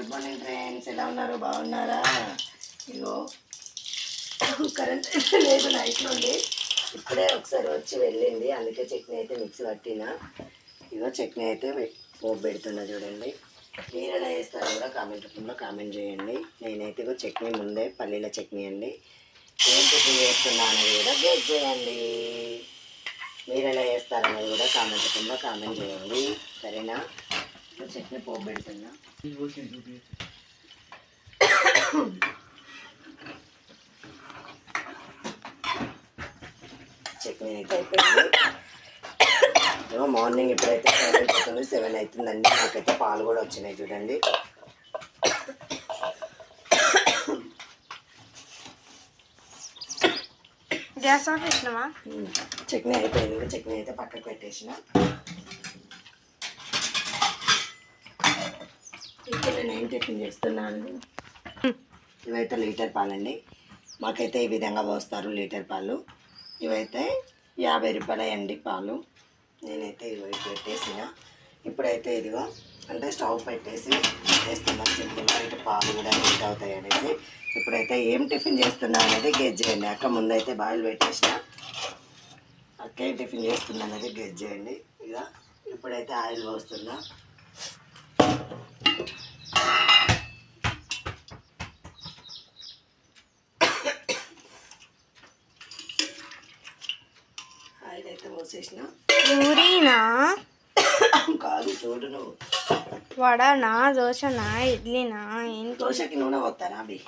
Good morning friends ఎలా ఉన్నారు? బాగున్నారా? ఇగో కరెంట్ లేదు నైట్ నుండి ఇప్పుడే ఒకసారి వచ్చి వెళ్ళింది అందుకే చట్నీ అయితే మిక్సీ పట్టిన. ఇగో చట్నీ అయితే పోపు పెడుతున్నా చూడండి. మీరు ఎలా చేస్తారో కూడా కామెంట్ రూపంలో కామెంట్ చేయండి. నేనైతే ఇగో చట్నీ ముందే పల్లీల చట్నీ అండి. ఏం చట్నీ చేస్తున్నా అనేది కూడా గేట్ చేయండి. మీరు ఎలా చేస్తారనేది కూడా కామెంట్ రూపంలో కామెంట్ చేయండి. సరేనా? చట్నీ పోపు పెడుతున్నా చట్నీ అయితే అయిపోయింది. మార్నింగ్ ఇప్పుడైతే సెవెన్ అవుతుంది సెవెన్ అవుతుందండి. నాకైతే పాలు కూడా వచ్చినాయి చూడండి. గ్యాస్ ఆఫ్ చేసినావా? చట్నీ అయిపోయింది ఇంకా చట్నీ అయితే పక్కకు పెట్టేసిన. నేను ఏం టిఫిన్ చేస్తున్నాను? ఇవైతే లీటర్ పాలండి. మాకైతే ఈ విధంగా పోస్తారు లీటర్ పాలు. ఇవైతే యాభై రూపాయలండి పాలు. నేనైతే ఇవి పెట్టేసిన. ఇప్పుడైతే ఇదిగో అంటే స్టవ్ పెట్టేసి వేస్తున్నాను సింపుల్గా ఇటు పాలు కూడా హీట్ అవుతాయి అనేసి. ఇప్పుడైతే ఏం టిఫిన్ చేస్తున్నా అనేది గెజ్ చేయండి. అక్క ముందైతే బాయిల్ పెట్టేసిన. అక్కే టిఫిన్ చేస్తున్నా అనేది గెజ్ చేయండి. ఇక ఇప్పుడైతే ఆయిల్ పోస్తున్నా. ఆయిల్ అయితే పోసేసిన. పూరీనా? కాదు చూడు నువ్వు. వడనా దోశనా ఇడ్లీనా ఏంటి? దోశకి నూనె పోతారా అవి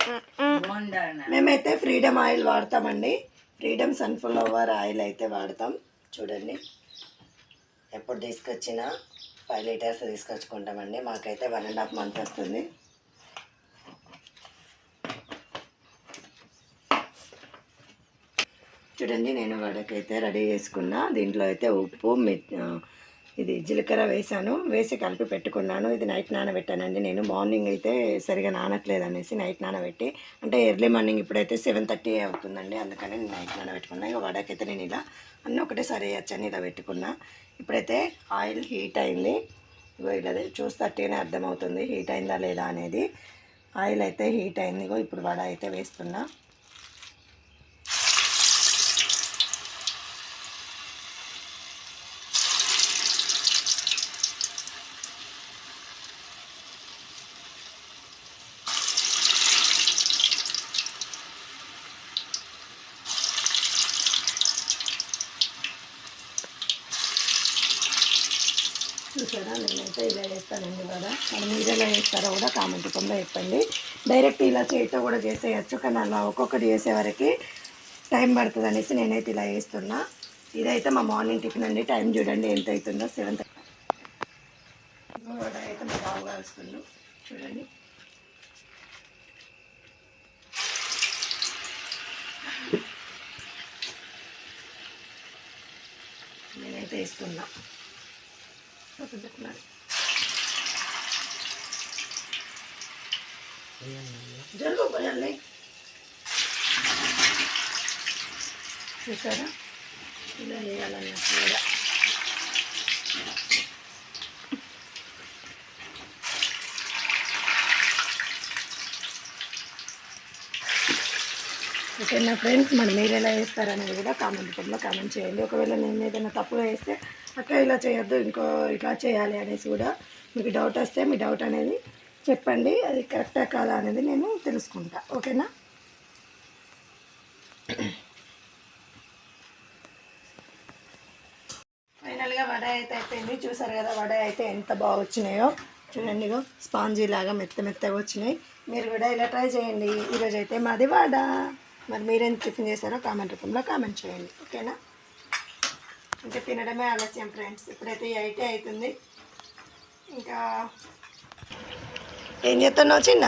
మ్మ్, మ్మ్. మేమైతే ఫ్రీడమ్ ఆయిల్ వాడతామండి. ఫ్రీడమ్ సన్ఫ్లవర్ ఆయిల్ అయితే వాడతాం. చూడండి. ఎప్పుడు తీసుకొచ్చినా. ఫైవ్ లీటర్స్ తీసుకొచ్చుకుంటామండి. మాకైతే వన్ అండ్ హాఫ్ మంత్ వస్తుంది. చూడండి నేను వడకైతే రెడీ చేసుకున్నా. దీంట్లో అయితే ఉప్పు మె- ఇది జీలకర్ర వేసాను. వేసి కలిపి పెట్టుకున్నాను. ఇది నైట్ నానబెట్టానండి. నేను మార్నింగ్ అయితే సరిగా నానట్లేదు అనేసి నైట్ నానబెట్టి అంటే ఎర్లీ మార్నింగ్ ఇప్పుడైతే సెవెన్ థర్టీ అవుతుందండి. అందుకని నేను నైట్ నానబెట్టుకున్నా. ఇక వడకైతే నేను ఇలా అన్నీ ఒకటేసారి వేయచ్చని ఇలా పెట్టుకున్నా. ఇప్పుడైతే ఆయిల్ హీట్ అయింది. ఇగో ఇలా చూస్తే అర్థమవుతుంది. హీట్ అయిందా లేదా అనేది. ఆయిల్ అయితే హీట్ అయింది. ఇగో ఇప్పుడు వడ అయితే వేస్తున్నా. చూసారా నేనైతే ఇలా వేస్తానండి వడ మరి మీరు ఎలా వేస్తారో కూడా కామెంట్ రూపంలో చెప్పండి. డైరెక్ట్ ఇలా చేతితో కూడా చేసేయచ్చు కానీ అలా ఒక్కొక్కటి చేసేవరకు టైం పడుతుంది అనేసి నేనైతే ఇలా వేస్తున్నా ఇదైతే మా మార్నింగ్ టిఫిన్ అండి. టైం చూడండి ఎంత అవుతుందో. Seven thirty. అయితే మా బాబు కాల్చుకుండు చూడండి. నేనైతే వేస్తున్నా మరి జరుగు పోయాలి చూసారా ఇలా వేయాలన్నట్టు కూడా ఓకే నా ఫ్రెండ్స్ మరి మీరు ఎలా వేస్తారనేది కూడా కామెంట్ రూపంలో కామెంట్ చేయండి. ఒకవేళ నేను ఏదైనా తప్పుగా వేస్తే అక్క ఇలా చేయొద్దు ఇంకో ఇట్లా చేయాలి అనేసి కూడా మీకు డౌట్ వస్తే మీ డౌట్ అనేది చెప్పండి. అది కరెక్టా కాదా అనేది నేను తెలుసుకుంటా. ఓకేనా? ఫైనల్గా వడ అయితే అయిపోయింది. చూసారు కదా వడ అయితే ఎంత బాగా వచ్చినాయో. చూడండి స్పాంజీ లాగా మెత్త మెత్తగా వచ్చినాయి. మీరు కూడా ఇలా ట్రై చేయండి. ఈరోజు అయితే మాది వడ. మరి మీరేం టిఫిన్ చేశారో కామెంట్ రూపంలో కామెంట్ చేయండి. ఓకేనా? ఇంకా తినడమే ఆలస్యం ఫ్రెండ్స్. ఇప్పుడైతే ఎయిటే అవుతుంది ఇంకా ఏం చేస్తున్నావు చిన్న?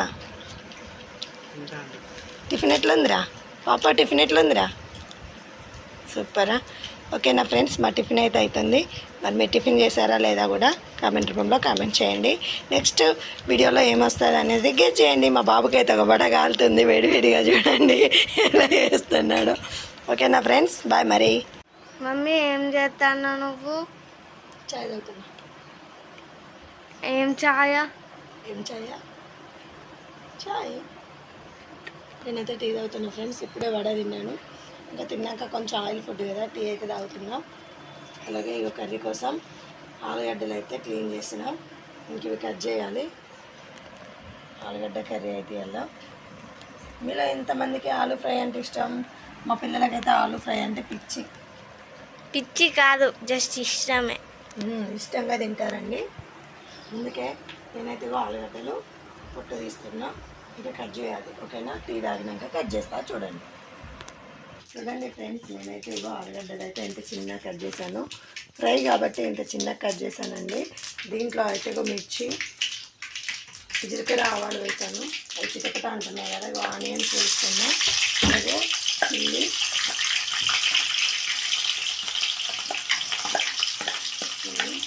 టిఫిన్ ఎట్లుందిరా? పాప టిఫిన్ ఎట్లుందిరా? సూపరా? ఓకేనా ఫ్రెండ్స్ మా టిఫిన్ అయితే అవుతుంది మరి మీరు టిఫిన్ చేశారా లేదా కూడా కామెంట్ రూపంలో కామెంట్ చేయండి. నెక్స్ట్ వీడియోలో ఏమొస్తుంది అనేది గెస్ చేయండి. మా బాబుకి అయితే ఒక బడ కాలుతుంది వేడివేడిగా చూడండి. ఎలా చేస్తున్నాడు. ఓకేనా ఫ్రెండ్స్ బాయ్ మరి. మమ్మీ ఏం చేస్తాను నువ్వు? చాయ్ ఏం ఛాయ ఏం చాయా? చాయ్. నేనైతే టీ తాగుతున్నా ఫ్రెండ్స్ ఇప్పుడే వడ తిన్నాను. ఇంకా తిన్నాక కొంచెం ఆయిల్ ఫుడ్ కదా టీ అయితే తాగుతున్నా. అలాగే ఇక కర్రీ కోసం ఆలుగడ్డలు అయితే క్లీన్ చేసిన. ఇంక ఇవి కట్ చేయాలి. ఆలుగడ్డ కర్రీ అయితే ఇలా మీలో ఎంతమందికి ఆలు ఫ్రై అంటే ఇష్టం? మా పిల్లలకైతే ఆలు ఫ్రై అంటే పిచ్చి. పిచ్చి కాదు జస్ట్ ఇష్టమే. ఇష్టంగా తింటారండి. అందుకే నేనైతే ఆలుగడ్డలు పొట్టు తీస్తున్నా. ఇంకా కట్ చేయాలి. ఓకేనా? టీ తాగినాక కట్ చేస్తా చూడండి. చూడండి ఫ్రెండ్స్ నేనైతే ఇగో ఆలుగడ్డలు అయితే ఇంత చిన్న కట్ చేశాను. ఫ్రై కాబట్టి ఇంత చిన్న కట్ చేశానండి. దీంట్లో అయితే ఇగో మిర్చి జీలకర్ర ఆవాలు వేసాను అవి చిటకట అంటున్నాయి కదా ఇగో ఆనియన్స్ వేసుకున్నా. అలాగే చిల్లి. చిల్లి.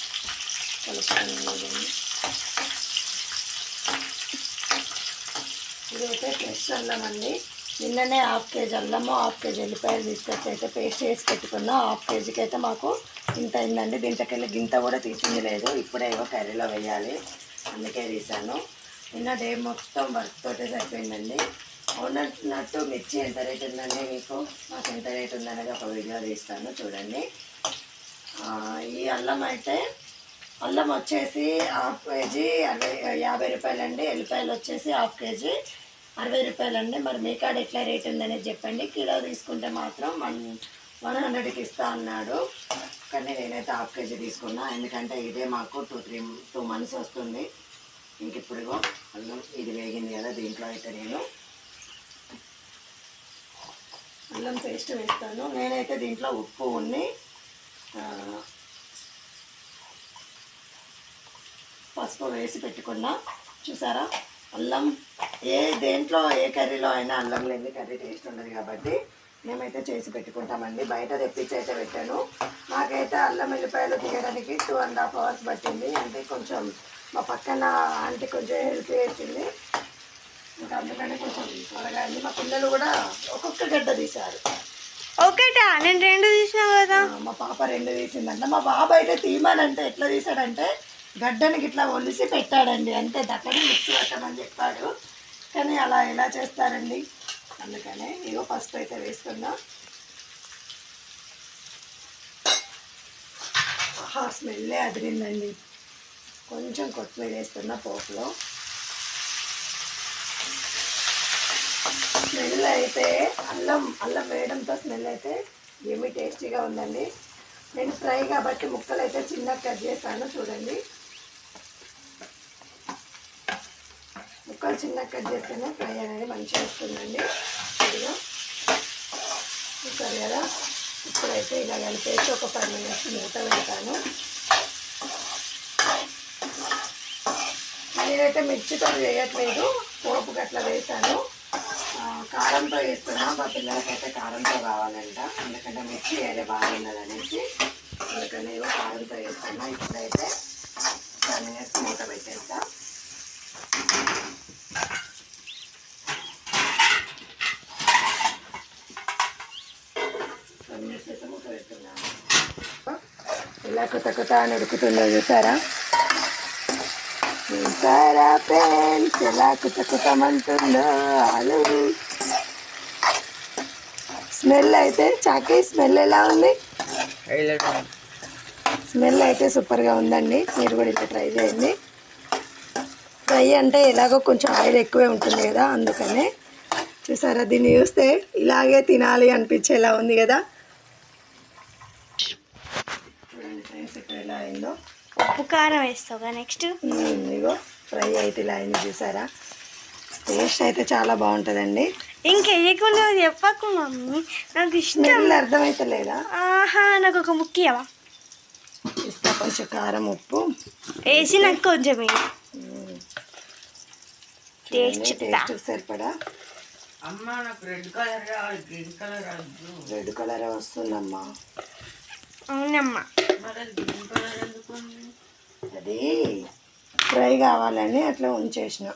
ఇదైతే ఫ్రెష్ అల్లం అండి. నిన్ననే హాఫ్ కేజీ అల్లము హాఫ్ కేజీ ఎల్లిపాయలు తీసుకొచ్చి అయితే పేస్ట్ చేసి పెట్టుకున్నా. హాఫ్ కేజీకి అయితే మాకు ఇంత అయిందండి. దీంట్లోకెళ్ళి గింత కూడా తీసింది లేదు. ఇప్పుడే ఏవో కర్రీలో వేయాలి. అందుకే తీసాను. నిన్న డే మొత్తం వర్క్ తోటే సరిపోయిందండి. ఉన్నట్టు మిర్చి ఎంత రేట్ ఉందండి మీకు? మాకు ఎంత రేట్ ఉందనేది ఒక వీడియో తీస్తాను. చూడండి. ఈ అల్లం అయితే అల్లం వచ్చేసి హాఫ్ కేజీ అరవై యాభై రూపాయలండి. ఎల్లిపాయలు వచ్చేసి హాఫ్ కేజీ అరవై రూపాయలు అండి మరి మీ కాడ ఎట్లా రేట్ ఉందనేది చెప్పండి. కిలో తీసుకుంటే మాత్రం వన్ వన్ హండ్రెడ్కి ఇస్తా అన్నాడు. కానీ నేనైతే హాఫ్ కేజీ తీసుకున్నా. ఎందుకంటే ఇదే మాకు టూ త్రీ టూ మంత్స్ వస్తుంది. ఇంక ఇప్పుడుగో అల్లం ఇది వేగింది కదా దీంట్లో అయితే నేను. అల్లం పేస్ట్ వేస్తాను. నేనైతే దీంట్లో ఉప్పు ఉన్ని పసుపు వేసి పెట్టుకున్నా. చూసారా? అల్లం ఏ దేంట్లో ఏ కర్రీలో అయినా అల్లం లేని కర్రీ టేస్ట్ ఉండదు కాబట్టి మేమైతే చేసి పెట్టుకుంటామండి. బయట తెప్పించి అయితే పెట్టాను. నాకైతే అల్లం వెల్లిపాయలు తీయడానికి టూ అండ్ హాఫ్ అవర్స్ పట్టింది. అంటే కొంచెం మా పక్కన ఆంటీ కొంచెం హెల్ప్ చేసింది. ఇంకా అందుకని కొంచెం త్వరగా అయింది. మా పిల్లలు కూడా ఒక్కొక్క గడ్డ తీశారు. ఒకటా నేను రెండు తీసినా కదా. మా పాప రెండు తీసిందంట. మా బాబు అయితే తీయమనంటే ఎట్లా తీసాడంటే గడ్డనికి ఇట్లా ఒలిసి పెట్టాడండి. అంతే దక్కని మిక్స్ పెట్టమని చెప్పాడు. కానీ అలా ఎలా చేస్తారండి? అందుకనే ఇగో పసుపు అయితే వేస్తున్నా. ఆహా స్మెల్లే అదిరిందండి. కొంచెం కొత్తిమీర వేస్తున్నా పోపులో. స్మెల్ అయితే అల్లం అల్లం వేయడంతో స్మెల్ అయితే ఏమి టేస్టీగా ఉందండి. నేను ఫ్రై కాబట్టి ముక్కలు అయితే చిన్నగా కట్ చేశాను చూడండి. ముక్కలు చిన్నగా కట్ చేస్తేనే ఫ్రై అనేది మంచిగా వస్తుందండి. ఇదిగో. చూసారు కదా? ఇప్పుడైతే ఇలా కలిపేసి ఒక పది మినిట్స్ మూత పెడతాను. నేనైతే మిర్చితో చేయట్లేదు పోపు గట్ల వేసాను కారంతో వేస్తున్నా మా పిల్లలకైతే కారంతో కావాలంట ఎందుకంటే మిర్చి వేరే బాగున్నది అనేసి. అందుకని కారంతో వేస్తున్నా. ఇప్పుడైతే టెన్ మినిట్స్ మూత పెట్టేస్తా టెన్ మినిట్స్ అయితే మూత పెడుతున్నాను ఇలా కొత్త కొత్త అని ఉడుకుతుందో చూసారా? చూసారా ఫ్రెండ్స్? ఎలా కుత కుతమంటుందో ఆలు స్మెల్ అయితే చాకీ స్మెల్ ఎలా ఉంది? స్మెల్ అయితే సూపర్గా ఉందండి. మీరు కూడా ఇట్లా ట్రై చేయండి. ఫ్రై అంటే ఎలాగో కొంచెం ఆయిల్ ఎక్కువే ఉంటుంది కదా అందుకనే. చూసారా దీన్ని చూస్తే ఇలాగే తినాలి అనిపించేలా ఉంది కదా చూడండి ఎలా అయిందో. ఉప్పు కారం వేస్తావుగా నెక్స్ట్? ఇగో ఫ్రై అయితే ఇలా అయింది చూసారా? టేస్ట్ అయితే చాలా బాగుంటుందండి. ఇంక వేయకుండా చెప్పకు మమ్మీ. నాకు ఇష్టం. స్మెల్ అర్థమైతలేదా? ఆహా నాకు ఒక ముఖ్యమా? ఇస్తా కొంచెం కారం ఉప్పు. వేసి నాకు కొంచెం. టేస్ట్. టేస్ట్ సరిపడా? అమ్మ నాకు రెడ్ కలర్ కావాలి గ్రీన్ కలర్ వద్దు రెడ్ కలర్ వస్తుందమ్మా. అవునమ్మా. అది ఫ్రై కావాలని అట్లా ఉంచేసిన.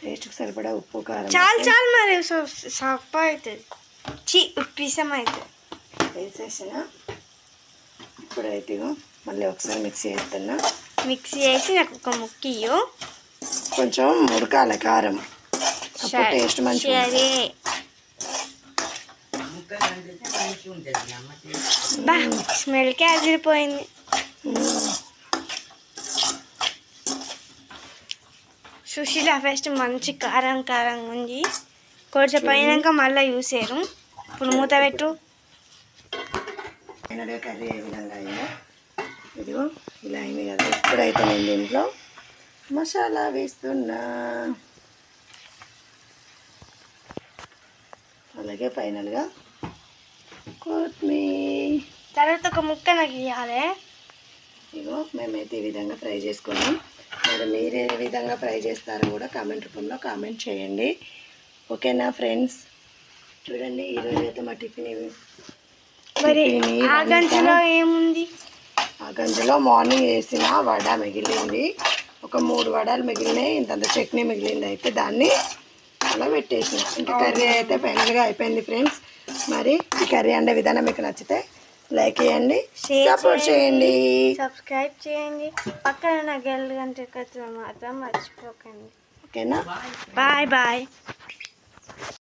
టేస్ట్కి సరిపడా ఉప్పు కారం చాలు చాలు మరి సప్ప అవుతుంది చీ ఉప్పిసం అవుతుంది వేసేసిన. ఇప్పుడైతే మళ్ళీ ఒకసారి మిక్స్ చేస్తున్నా. మిక్స్ చేసి నాకు ఒక ముక్కియు కొంచెం ఉడకాలి కారం. అప్పుడు టేస్ట్ మంచిగా సరే ముక్కలు అంటే మంచిగా ఉంటుంది అమ్మ టేస్ట్. బా స్మెల్కే అదిరిపోయింది సుశీల ఫస్ట్ మంచి కారం కారంగా ఉంది. కొంచెం పోయినాక మళ్ళీ చూసారు ఇప్పుడు మూత పెట్టు. కర్రీ ఏ విధంగా అయిందో ఇదిగో ఇలా అయింది కదా. ఇప్పుడైతే నేను దీంట్లో మసాలా వేస్తున్నా. అలాగే ఫైనల్గా కొత్తిమీర తర్వాత ఒక ముక్క నాకు ఇవ్వాలి ఇగో మేమైతే ఈ విధంగా ఫ్రై చేసుకున్నాం. మరి మీరు ఏ విధంగా ఫ్రై చేస్తారో కూడా కామెంట్ రూపంలో కామెంట్ చేయండి. ఓకేనా ఫ్రెండ్స్? చూడండి ఈరోజు అయితే మా టిఫిన్ ఇవి మరి ఆ ఏముంది? ఆ గంజలో మార్నింగ్ వేసిన వడ మిగిలింది. ఒక మూడు వడలు మిగిలినాయి. ఇంతంత చట్నీ మిగిలింది. అయితే దాన్ని అలా పెట్టేసిన. ఇంకా కర్రీ అయితే ఫైనల్గా అయిపోయింది ఫ్రెండ్స్. మరి ఈ కర్రీ అండే విధానం మీకు నచ్చితే లైక్ చేయండి సపోర్ట్ చేయండి సబ్స్క్రైబ్ చేయండి. పక్కన నా గెల్ గంట మాత్రం మర్చిపోకండి. ఓకేనా? Bye bye